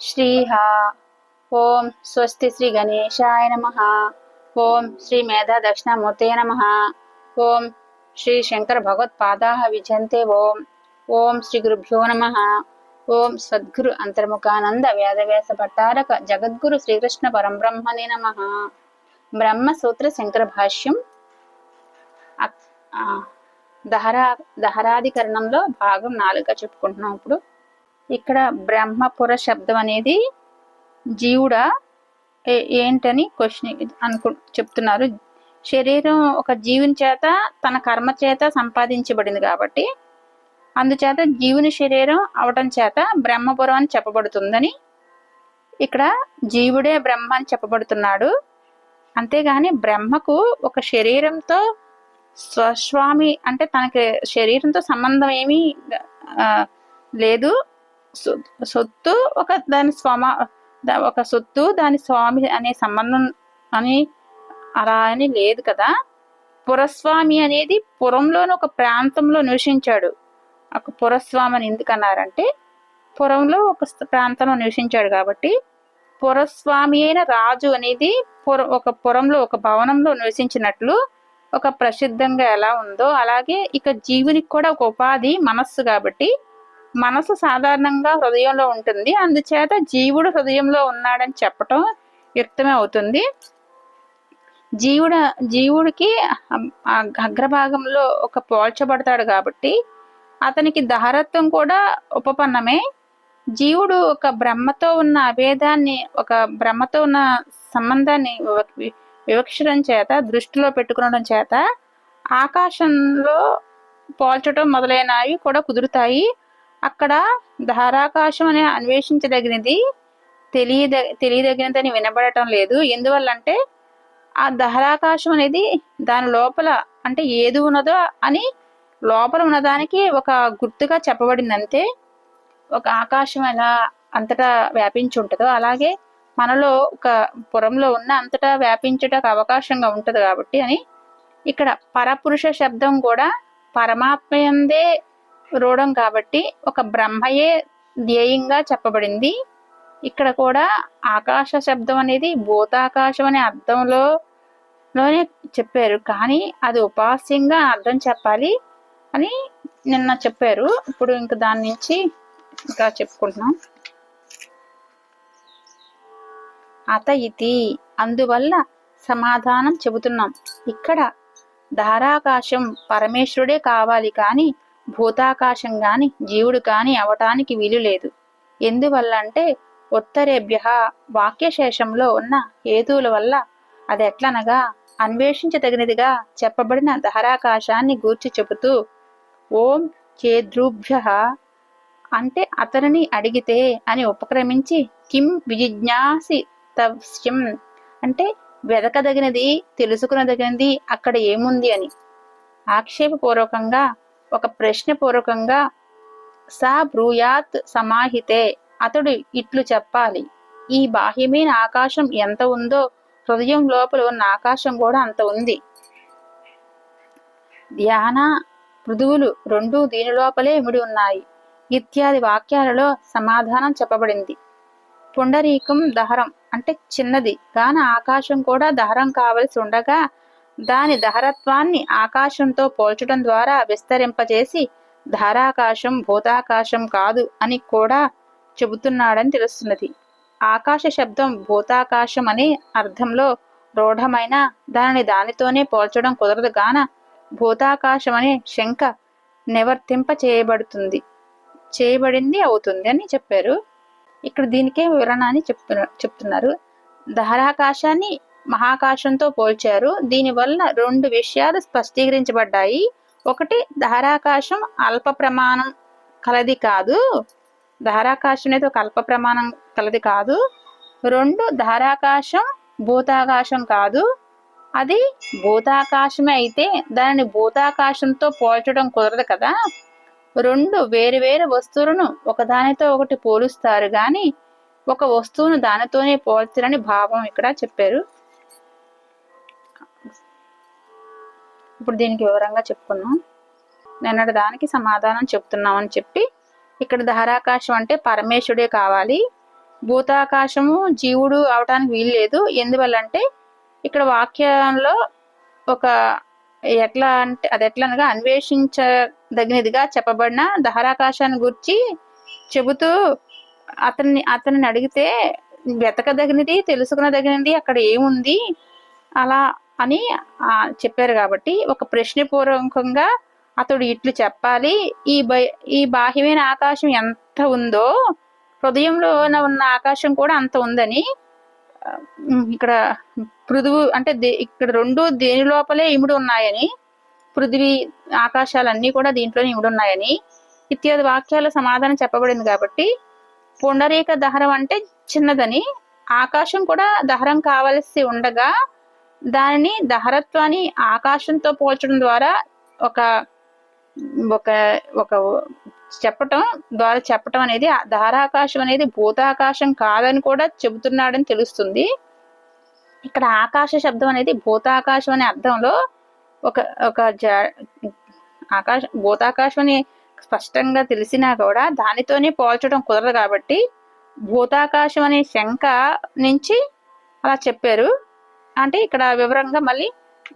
శ్రీహ ఓం స్వస్తి శ్రీ గణేశాయ నమ ఓం శ్రీ మేధా దక్షిణామూర్తే నమ ఓం శ్రీ శంకర భగవత్పాదా విజంతే ఓం ఓం శ్రీ గురుభ్యో నమ ఓం సద్గురు అంతర్ముఖానంద వేదవ్యాస భట్టారక జగద్గురు శ్రీకృష్ణ పరంబ్రహ్మణే నమ బ్రహ్మసూత్ర శంకర భాష్యం ఆ, దహరా దహరాధికరణంలో భాగం నాలుగుగా చెప్పుకుంటున్నాం ఇప్పుడు. ఇక్కడ బ్రహ్మపుర శబ్దం అనేది జీవుడా ఏ- ఏంటని క్వశ్చన్ అనుకు చెప్తున్నారు. శరీరం ఒక జీవుని చేత తన కర్మ చేత సంపాదించబడింది కాబట్టి అందుచేత జీవుని శరీరం అవటం చేత బ్రహ్మపురం అని చెప్పబడుతుందని ఇక్కడ జీవుడే బ్రహ్మ అని చెప్పబడుతున్నాడు. అంతేగాని బ్రహ్మకు ఒక శరీరంతో స్వస్వామి అంటే తనకి శరీరంతో సంబంధం ఏమీ లేదు. సొత్తు ఒక దాని స్వమ ఒక సొత్తు దాని స్వామి అనే సంబంధం అని అలా అని లేదు కదా? పురస్వామి అనేది పురంలోని ఒక ప్రాంతంలో నివసించాడు. ఒక పురస్వామి అని ఎందుకన్నారంటే పురంలో ఒక ప్రాంతంలో నివసించాడు కాబట్టి పురస్వామి అయిన రాజు అనేది పుర ఒక పురంలో ఒక భవనంలో నివసించినట్లు ఒక ప్రసిద్ధంగా ఎలా ఉందో అలాగే ఇక జీవునికి కూడా ఒక ఉపాధి మనస్సు కాబట్టి మనసు సాధారణంగా హృదయంలో ఉంటుంది. అందుచేత జీవుడు హృదయంలో ఉన్నాడని చెప్పటం యుక్తమే అవుతుంది. జీవుడ జీవుడికి అగ్రభాగంలో ఒక పోల్చబడతాడు కాబట్టి అతనికి దహరత్వం కూడా ఉపపన్నమే. జీవుడు ఒక బ్రహ్మతో ఉన్న అభేదాన్ని ఒక బ్రహ్మతో ఉన్న సంబంధాన్ని వివక్షడం చేత దృష్టిలో పెట్టుకునడం చేత ఆకాశంలో పోల్చడం మొదలైనవి కూడా కుదురుతాయి. అక్కడ ధారాకాశం అనే అన్వేషించదగినది తెలియద తెలియదగినదని వినబడటం లేదు. ఎందువల్లంటే ఆ దహరాకాశం అనేది దాని లోపల అంటే ఏది ఉన్నదో అని లోపల ఉన్నదానికి ఒక గుర్తుగా చెప్పబడింది అంతే ఒక ఆకాశం ఎలా అంతటా వ్యాపించి ఉంటుందో అలాగే మనలో ఒక పురంలో ఉన్న అంతటా వ్యాపించటకు అవకాశంగా ఉంటుంది కాబట్టి అని ఇక్కడ పరపురుష శబ్దం కూడా పరమాత్మయందే రూఢం కాబట్టి ఒక బ్రహ్మయే ధ్యేయంగా చెప్పబడింది. ఇక్కడ కూడా ఆకాశ శబ్దం అనేది భూతాకాశం అనే అర్థంలో లోనే చెప్పారు. కానీ అది ఉపాస్యంగా అర్థం చెప్పాలి అని నిన్న చెప్పారు. ఇప్పుడు ఇంక దాని నుంచి ఇంకా చెప్పుకుంటున్నాం. అత ఇది అందువల్ల సమాధానం చెబుతున్నాం. ఇక్కడ ధారాకాశం పరమేశ్వరుడే కావాలి కానీ భూతాకాశం గాని జీవుడు కాని అవటానికి వీలు లేదు. ఎందువల్ల అంటే ఉత్తరేభ్య వాక్యశేషంలో ఉన్న హేతువుల వల్ల అది ఎట్లనగా అన్వేషించదగినదిగా చెప్పబడిన ధారాకాశాన్ని గూర్చి చెబుతూ ఓం చేద్రుభ్య అంటే అతనిని అడిగితే అని ఉపక్రమించి కిం విజిజ్ఞాసి తవ్యం అంటే వెదకదగినది తెలుసుకునదగినది అక్కడ ఏముంది అని. ఆక్షేపపూర్వకంగా ఒక ప్రశ్నపూర్వకంగా సా బ్రూయాత్ సమాహితే అతడు ఇట్లు చెప్పాలి. ఈ బాహ్యమైన ఆకాశం ఎంత ఉందో హృదయం లోపల ఉన్న ఆకాశం కూడా అంత ఉంది. ధ్యాన మృదువులు రెండు దీని లోపలే ఇమిడి ఉన్నాయి. ఇత్యాది వాక్యాలలో సమాధానం చెప్పబడింది. పుండరీకం దహరం అంటే చిన్నది. గాన ఆకాశం కూడా దహరం కావలసి ఉండగా దాని దహరత్వాన్ని ఆకాశంతో పోల్చడం ద్వారా విస్తరింపజేసి ధారాకాశం భూతాకాశం కాదు అని కూడా చెబుతున్నాడని తెలుస్తున్నది. ఆకాశ శబ్దం భూతాకాశం అనే అర్థంలో రూఢమైన దానిని దానితోనే పోల్చడం కుదరదు గాన భూతాకాశం అనే శంక నివర్తింప చేయబడుతుంది చేయబడింది అవుతుంది అని చెప్పారు. ఇక్కడ దీనికే వివరణ అని చెప్తున్నారు చెప్తున్నారు. ధారాకాశాన్ని మహాకాశంతో పోల్చారు. దీనివల్ల రెండు విషయాలు స్పష్టీకరించబడ్డాయి. ఒకటి ధారాకాశం అల్ప ప్రమాణం కలది కాదు. ధారాకాశం అనేది ఒక అల్ప ప్రమాణం కలది కాదు. రెండు ధారాకాశం భూతాకాశం కాదు. అది భూతాకాశమే అయితే దానిని భూతాకాశంతో పోల్చడం కుదరదు కదా. రెండు వేరు వేరు వస్తువులను ఒకదానితో ఒకటి పోలుస్తారు కానీ ఒక వస్తువును దానితోనే పోల్చరని భావం ఇక్కడ చెప్పారు. ఇప్పుడు దీనికి వివరంగా చెప్పుకున్నాం నిన్నటి దానికి సమాధానం చెప్తున్నామని చెప్పి ఇక్కడ ధారాకాశం అంటే పరమేశ్వడే కావాలి. భూతాకాశము జీవుడు అవటానికి వీలు లేదు. ఎందువల్లంటే ఇక్కడ వాక్యంలో ఒక ఎట్లా అంటే అది ఎట్లా అనగా అన్వేషించదగినదిగా చెప్పబడిన దహరాకాశాన్ని గురించి చెబుతూ అతన్ని అతన్ని అడిగితే వెతకదగినది తెలుసుకునదగినది అక్కడ ఏముంది? అలా అని చెప్పారు కాబట్టి ఒక ప్రశ్నపూర్వకంగా అతడు ఇట్లు చెప్పాలి. ఈ బై ఈ బాహ్యమైన ఆకాశం ఎంత ఉందో హృదయంలో ఉన్న ఆకాశం కూడా అంత ఉందని ఇక్కడ పృథువు అంటే దే- ఇక్కడ రెండు దేని లోపలే ఇముడు ఉన్నాయని పృథివీ ఆకాశాలన్నీ కూడా దీంట్లోనే ఇముడు ఉన్నాయని ఇత్యాది వాక్యాల సమాధానం చెప్పబడింది కాబట్టి పుండరీక దహరం అంటే చిన్నదని ఆకాశం కూడా దహరం కావలసి ఉండగా దానిని దహరత్వాన్ని ఆకాశంతో పోల్చడం ద్వారా ఒక ఒక ఒక చెప్పటం ద్వారా చెప్పటం అనేది దహరాకాశం అనేది భూతాకాశం కాదని కూడా చెబుతున్నాడని తెలుస్తుంది. ఇక్కడ ఆకాశ శబ్దం అనేది భూతాకాశం అనే అర్థంలో ఒక ఒక జ ఆకాశ భూతాకాశం అని స్పష్టంగా తెలిసినా కూడా దానితోనే పోల్చడం కుదరదు కాబట్టి భూతాకాశం అనే శంక నుంచి అలా చెప్పారు. అంటే ఇక్కడ వివరంగా మళ్ళీ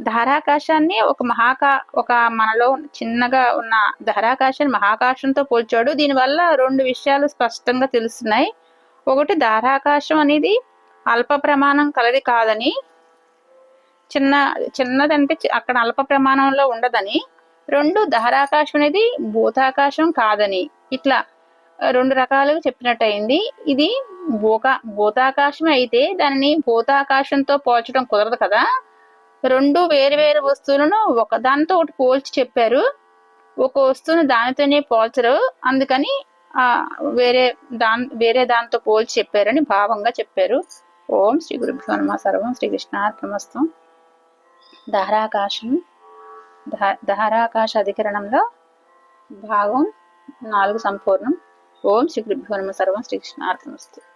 ధారాకాశాన్ని ఒక మహాకా ఒక మనలో చిన్నగా ఉన్న ధారాకాశాన్ని మహాకాశంతో పోల్చాడు. దీనివల్ల రెండు విషయాలు స్పష్టంగా తెలుస్తున్నాయి. ఒకటి ధారాకాశం అనేది అల్ప ప్రమాణం కలది కాదని చిన్న చిన్నదంటే అక్కడ అల్ప ప్రమాణంలో ఉండదని. రెండు ధారాకాశం అనేది భూతాకాశం కాదని. ఇట్లా రెండు రకాలుగా చెప్పినట్టు అయింది ఇది భూకా భూతాకాశం అయితే దానిని భూతాకాశంతో పోల్చడం కుదరదు కదా. రెండు వేరు వేరు వస్తువులను ఒకదానితో ఒకటి పోల్చి చెప్పారు. ఒక వస్తువును దానితోనే పోల్చరు. అందుకని వేరే దాని వేరే దాంతో పోల్చి చెప్పారని భావంగా చెప్పారు. ఓం శ్రీ గురుభ్యో నమ సర్వం శ్రీకృష్ణార్పణమస్తు ధారాకాశం ధారాకాశ అధికరణంలో భాగం నాలుగు సంపూర్ణం. ఓం శ్రీ గురుభ్యో నమ. సర్వం శ్రీకృష్ణార్పణమస్తు.